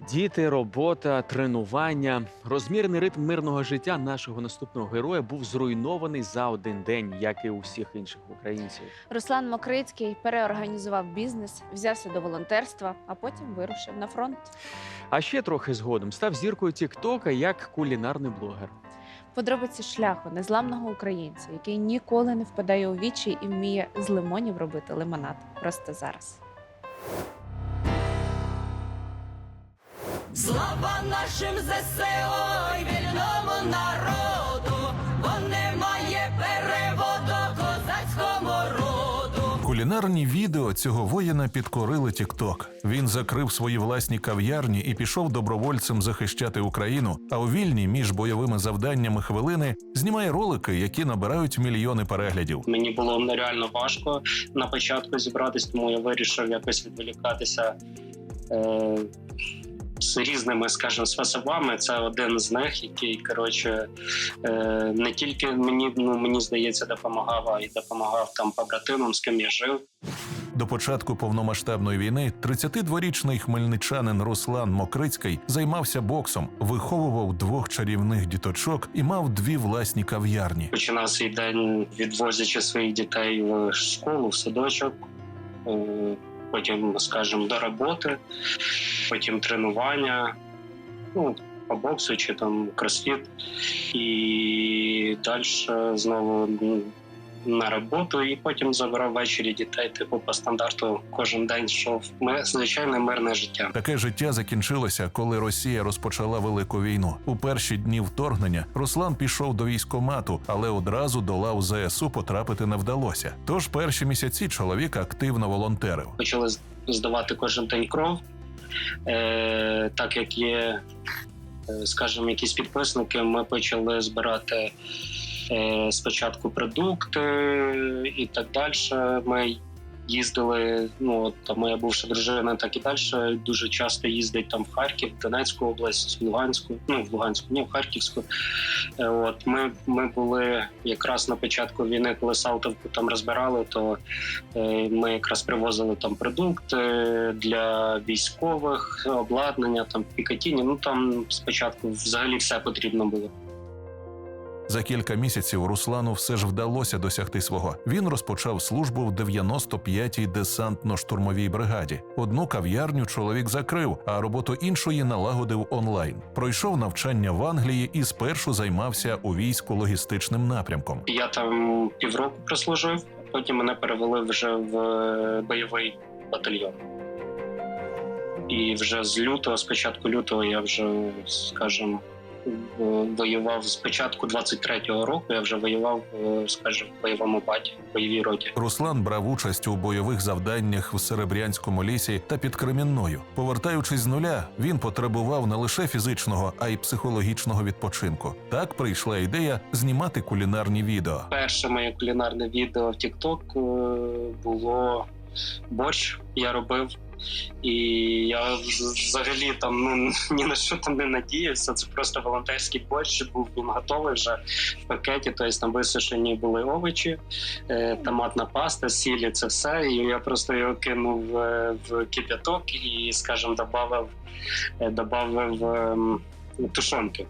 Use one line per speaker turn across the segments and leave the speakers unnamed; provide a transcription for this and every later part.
Діти, робота, тренування, розмірний ритм мирного життя нашого наступного героя був зруйнований за один день, як і у всіх інших українців.
Руслан Мокрицький переорганізував бізнес, взявся до волонтерства, а потім вирушив на фронт.
А ще трохи згодом став зіркою Тіктока як кулінарний блогер.
Подробиці шляху незламного українця, який ніколи не впадає у вічі і вміє з лимонів робити лимонад. Просто зараз.
Слава нашим ЗСО і вільному народу, бо немає переводу козацькому роду.
Кулінарні відео цього воїна підкорили TikTok. Він закрив свої власні кав'ярні і пішов добровольцем захищати Україну. А у вільні між бойовими завданнями хвилини знімає ролики, які набирають мільйони переглядів.
Мені було нереально важко на початку зібратись, тому я вирішив якось відволікатися е, з різними, скажімо, способами. Це один з них, який коротше е, не тільки мені, ну мені здається, допомагав, а й допомагав там побратимам, з ким я жив.
До початку повномасштабної війни 32-річний хмельничанин Руслан Мокрицький займався боксом, виховував двох чарівних діточок і мав дві власні кав'ярні.
Починав свій день відвозячи своїх дітей в школу, в садочок. Потім, скажімо, до роботи, потім тренування, ну, по боксу чи там кросфіт. І далі знову м, на роботу, і потім забирав ввечері дітей, типу по стандарту кожен день йшов ми- звичайне мирне життя.
Таке життя закінчилося, коли Росія розпочала велику війну. У перші дні вторгнення Руслан пішов до військомату, але одразу до лав ЗСУ потрапити не вдалося. Тож перші місяці чоловік активно волонтерив.
почали здавати кожен день кров. Е, так як є, е, скажімо, якісь підписники, ми почали збирати спочатку продукти і так далі. Ми їздили, ну там моя бувша дружина, так і далі дуже часто їздить там в Харків, в Донецьку область, в Луганську, ну в Луганську, ні, в Харківську. Е, От ми, ми були якраз на початку війни, коли Салтовку там розбирали, то Е, Ми якраз привозили там продукти для військових, обладнання, там Пікатіні. Ну там спочатку взагалі все потрібно було.
За кілька місяців Руслану все ж вдалося досягти свого. Він розпочав службу в 95-й десантно-штурмовій бригаді. Одну кав'ярню чоловік закрив, а роботу іншої налагодив онлайн. Пройшов навчання в Англії і спершу займався у війську логістичним напрямком.
Я там півроку прослужив, потім мене перевели вже в е, бойовий батальйон. І вже з лютого, з початку лютого, я вже, скажімо, воював з початку 23-го року. Я вже воював, е, скажімо, в бойовому баті, в бойовій роті.
Руслан брав участь у бойових завданнях в Серебрянському лісі та під Кремінною. Повертаючись з нуля, він потребував не лише фізичного, а й психологічного відпочинку. Так прийшла ідея знімати кулінарні відео.
Перше моє кулінарне відео в TikTok е, було борщ. Я робив. І я взагалі там ну ні на що там не надіявся. Це просто волонтерський борщ був він готовий вже в пакеті. Тобто там висушені були овочі, е, томатна паста, сілі, це все. І я просто його кинув е, в кип'яток і, скажімо, додав, додав ем, тушонки.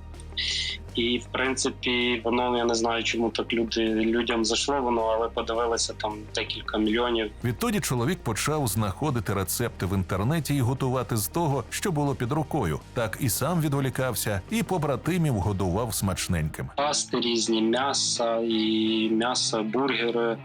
І в принципі, воно я не знаю, чому так люди людям зайшло воно, але подивилися там декілька мільйонів.
Відтоді чоловік почав знаходити рецепти в інтернеті і готувати з того, що було під рукою. Так і сам відволікався, і побратимів годував смачненьким.
Пасти різні, м'яса і м'ясо, бургери,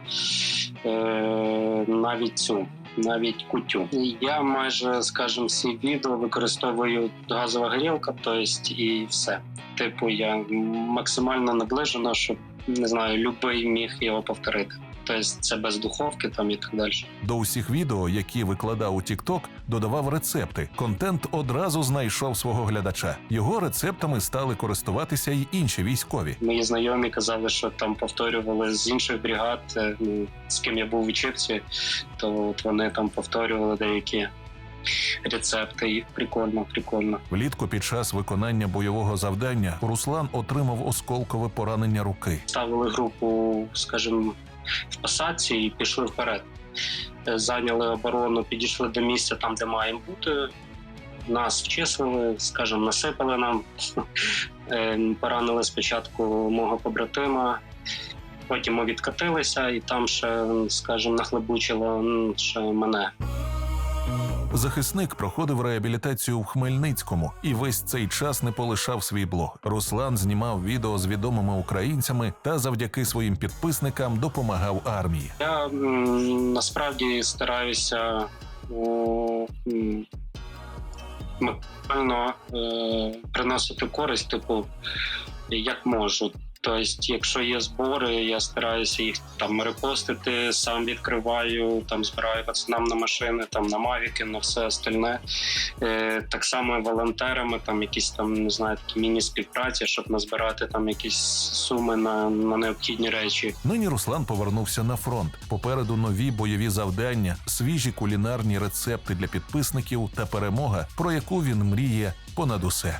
е, навіть цю. Навіть кутю. Я майже, скажімо, всі відео використовую газова грілка, тобто і все. Типу, я максимально наближено, щоб не знаю, любий міг його повторити. Тобто це без духовки там і так далі.
До усіх відео, які викладав у TikTok, додавав рецепти. Контент одразу знайшов свого глядача. Його рецептами стали користуватися й інші військові.
Мої знайомі казали, що там повторювали з інших бригад, е, ну, з ким я був у Чипці, то от вони там повторювали деякі рецепти. І прикольно, прикольно.
Влітку під час виконання бойового завдання Руслан отримав осколкове поранення руки.
Ставили групу, скажімо, в посадці і пішли вперед. Е, Зайняли оборону, підійшли до місця там, де маємо бути. нас вчислили, скажімо, насипали нам, Е, поранили спочатку мого побратима. Потім ми відкатилися, і там ще, скажімо, нахлебучило ще мене.
Захисник проходив реабілітацію в Хмельницькому і весь цей час не полишав свій блог. Руслан знімав відео з відомими українцями та завдяки своїм підписникам допомагав армії.
Я насправді стараюся о, м, максимально е, приносити користь, типу, як можу. Тобто, якщо є збори, я стараюся їх там репостити, сам відкриваю, там збираю пацанам на машини, там на мавіки, на все остальне. Е, так само волонтерами, там якісь там не знаю, такі міні-співпраці, щоб назбирати там якісь суми на, на необхідні речі.
Нині Руслан повернувся на фронт. Попереду нові бойові завдання, свіжі кулінарні рецепти для підписників та перемога, про яку він мріє понад усе.